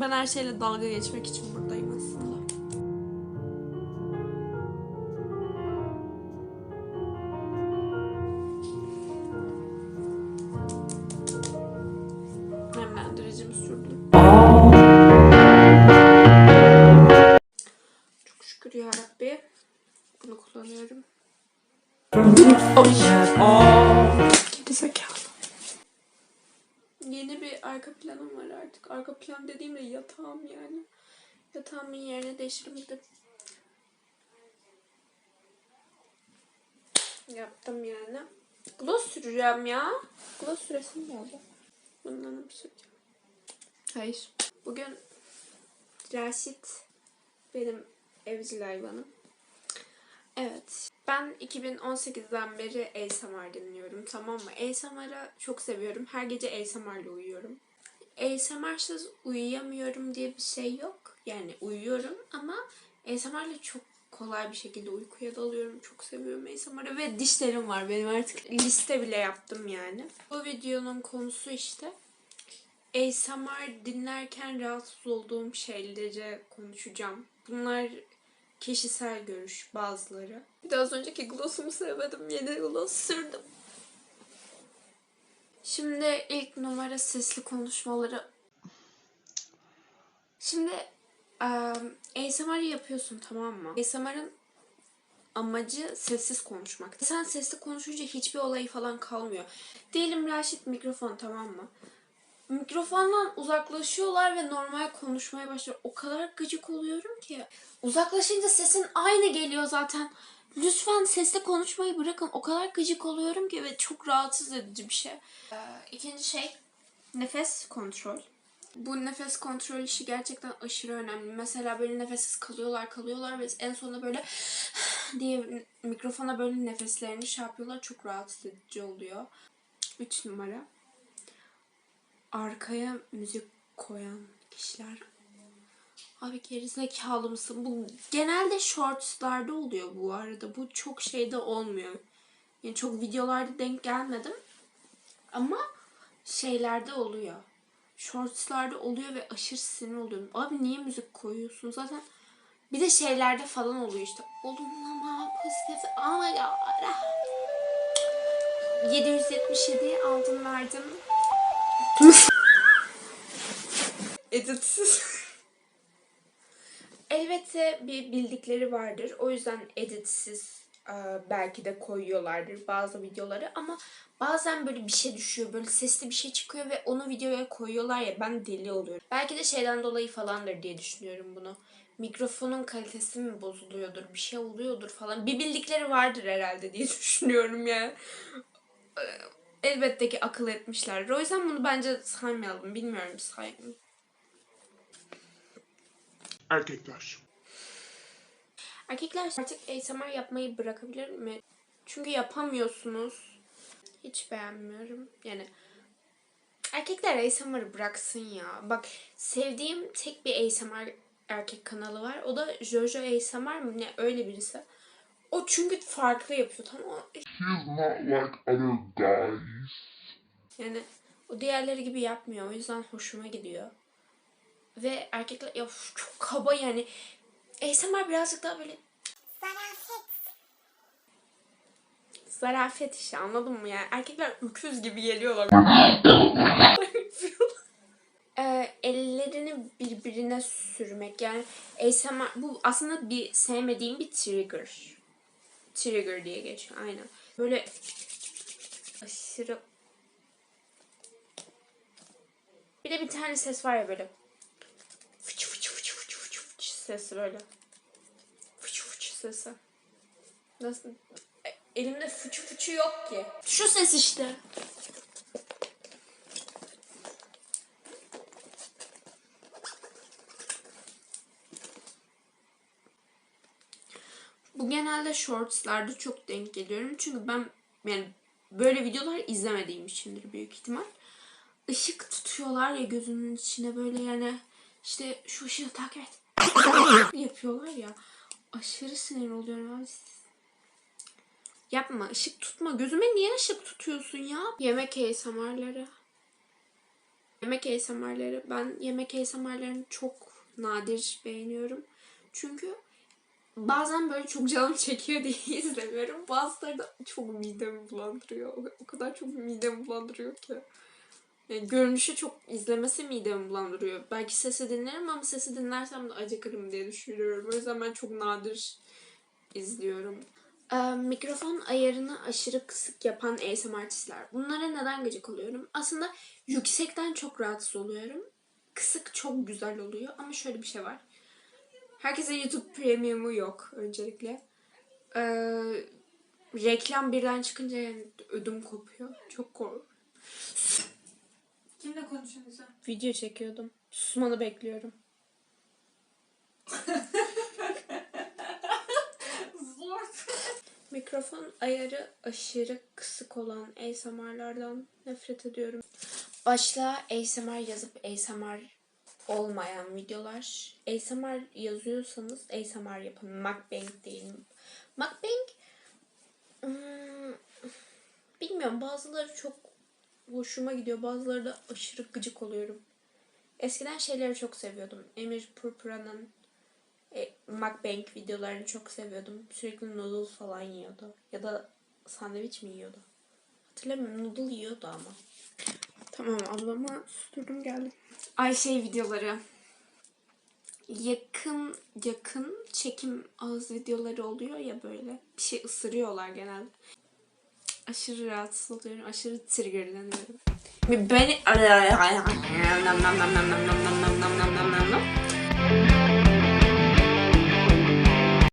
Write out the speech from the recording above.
Ben her şeyle dalga geçmek için buradayım aslında. Nemlendiricimi sürdüm. Çok şükür ya. Bunu kullanıyorum. Geri zekalı. Yeni bir arka planım var artık. Arka plan dediğimde yatağım yani. Yatağımın yerine değiştirmedim. Yaptım yani. Gloss süreceğim ya. Gloss süresim geldi. Bundan mı süreceğim? Hayır. Bugün Raşit benim evcil hayvanım. Evet. Ben 2018'den beri ASMR dinliyorum tamam mı? ASMR'ı çok seviyorum. Her gece ASMR'la uyuyorum. ASMR'sız uyuyamıyorum diye bir şey yok. Yani uyuyorum ama ASMR'la çok kolay bir şekilde uykuya dalıyorum. Çok seviyorum ASMR'ı ve dişlerim var benim artık. Liste bile yaptım yani. Bu videonun konusu işte ASMR dinlerken rahatsız olduğum şeyleri konuşacağım. Bunlar kişisel görüş bazıları. Bir de az önceki glossumu sevmedim. Yeni gloss sürdüm. Şimdi ilk numara sesli konuşmaları. Şimdi um, ASMR yapıyorsun tamam mı? ASMR'ın amacı sessiz konuşmak. Sen sesli konuşunca hiçbir olayı falan kalmıyor. Diyelim Raşit mikrofon tamam mı? Mikrofondan uzaklaşıyorlar ve normal konuşmaya başlıyor. O kadar gıcık oluyorum ki. Uzaklaşınca sesin aynı geliyor zaten. Lütfen sesle konuşmayı bırakın. O kadar gıcık oluyorum ki ve çok rahatsız edici bir şey. Ee, ikinci şey nefes kontrol. Bu nefes kontrol işi gerçekten aşırı önemli. Mesela böyle nefessiz kalıyorlar kalıyorlar ve en sonunda böyle diye mikrofona böyle nefeslerini şey yapıyorlar. Çok rahatsız edici oluyor. Üç numara arkaya müzik koyan kişiler Abi gerizekalı mısın? Bu genelde shortslarda oluyor bu arada. Bu çok şeyde olmuyor. Yani çok videolarda denk gelmedim. Ama şeylerde oluyor. Shortslarda oluyor ve aşırı sinir oluyorum. Abi niye müzik koyuyorsun? Zaten bir de şeylerde falan oluyor işte. Olumlama, pozitif. My god. 777 aldım verdim. Editsiz. Elbette bir bildikleri vardır. O yüzden editsiz e, belki de koyuyorlardır bazı videoları ama bazen böyle bir şey düşüyor. Böyle sesli bir şey çıkıyor ve onu videoya koyuyorlar ya ben deli oluyorum. Belki de şeyden dolayı falandır diye düşünüyorum bunu. Mikrofonun kalitesi mi bozuluyordur, bir şey oluyordur falan. Bir bildikleri vardır herhalde diye düşünüyorum ya. Elbette ki akıl etmişler. O yüzden bunu bence saymayalım. Bilmiyorum saymayalım. Erkekler. Erkekler artık ASMR yapmayı bırakabilir mi? Çünkü yapamıyorsunuz. Hiç beğenmiyorum. Yani erkekler ASMR'ı bıraksın ya. Bak sevdiğim tek bir ASMR erkek kanalı var. O da Jojo ASMR mı ne öyle birisi. O çünkü farklı yapıyor tamam mı? He's not like other guys. Yani o diğerleri gibi yapmıyor. O yüzden hoşuma gidiyor. Ve erkekler ya çok kaba yani. ASMR birazcık daha böyle Zarafet. zarafet işte anladın mı ya? Erkekler öküz gibi geliyorlar. Ee, ellerini birbirine sürmek yani ASMR bu aslında bir sevmediğim bir trigger. Trigger diye geçiyor aynen. Böyle aşırı bir de bir tane ses var ya böyle fıç fıç fıç fıç fıç fıç sesi böyle fıç fıç sesi. Nasıl? E, Elimde fıçı fıçı yok ki. Şu ses işte. Bu genelde shortslarda çok denk geliyorum. Çünkü ben yani böyle videolar izlemediğim içindir büyük ihtimal. Işık tutuyorlar ya gözünün içine böyle yani işte şu ışığı takip et. yapıyorlar ya. Aşırı sinir oluyorum abi. Yapma ışık tutma. Gözüme niye ışık tutuyorsun ya? Yemek ASMR'ları. Yemek ASMR'ları. Ben yemek ASMR'larını çok nadir beğeniyorum. Çünkü bazen böyle çok canım çekiyor diye izlemiyorum. Bazıları da çok midemi bulandırıyor. O- kadar çok midemi bulandırıyor ki. Yani görünüşü çok izlemesi midemi bulandırıyor. Belki sesi dinlerim ama sesi dinlersem de acıkırım diye düşünüyorum. O yüzden ben çok nadir izliyorum. Ee, mikrofon ayarını aşırı kısık yapan ASMR artistler. Bunlara neden gıcık oluyorum? Aslında yüksekten çok rahatsız oluyorum. Kısık çok güzel oluyor ama şöyle bir şey var. Herkese YouTube Premium'u yok öncelikle. Ee, reklam birden çıkınca yani ödüm kopuyor. Çok kork. Kimle konuşuyorsun? Video çekiyordum. Susmanı bekliyorum. Zor. Mikrofon ayarı aşırı kısık olan ASMR'lardan nefret ediyorum. Başlığa ASMR yazıp ASMR olmayan videolar. ASMR yazıyorsanız ASMR yapın. Mukbang değil. Mukbang hmm, bilmiyorum bazıları çok hoşuma gidiyor. Bazıları da aşırı gıcık oluyorum. Eskiden şeyleri çok seviyordum. Emir Purpura'nın e, mukbang videolarını çok seviyordum. Sürekli noodle falan yiyordu. Ya da sandviç mi yiyordu? Hatırlamıyorum. Noodle yiyordu ama. Tamam ablama susturdum geldim. Ayşe videoları. Yakın yakın çekim ağız videoları oluyor ya böyle. Bir şey ısırıyorlar genelde. Aşırı rahatsız oluyorum. Aşırı triggerleniyorum. Beni...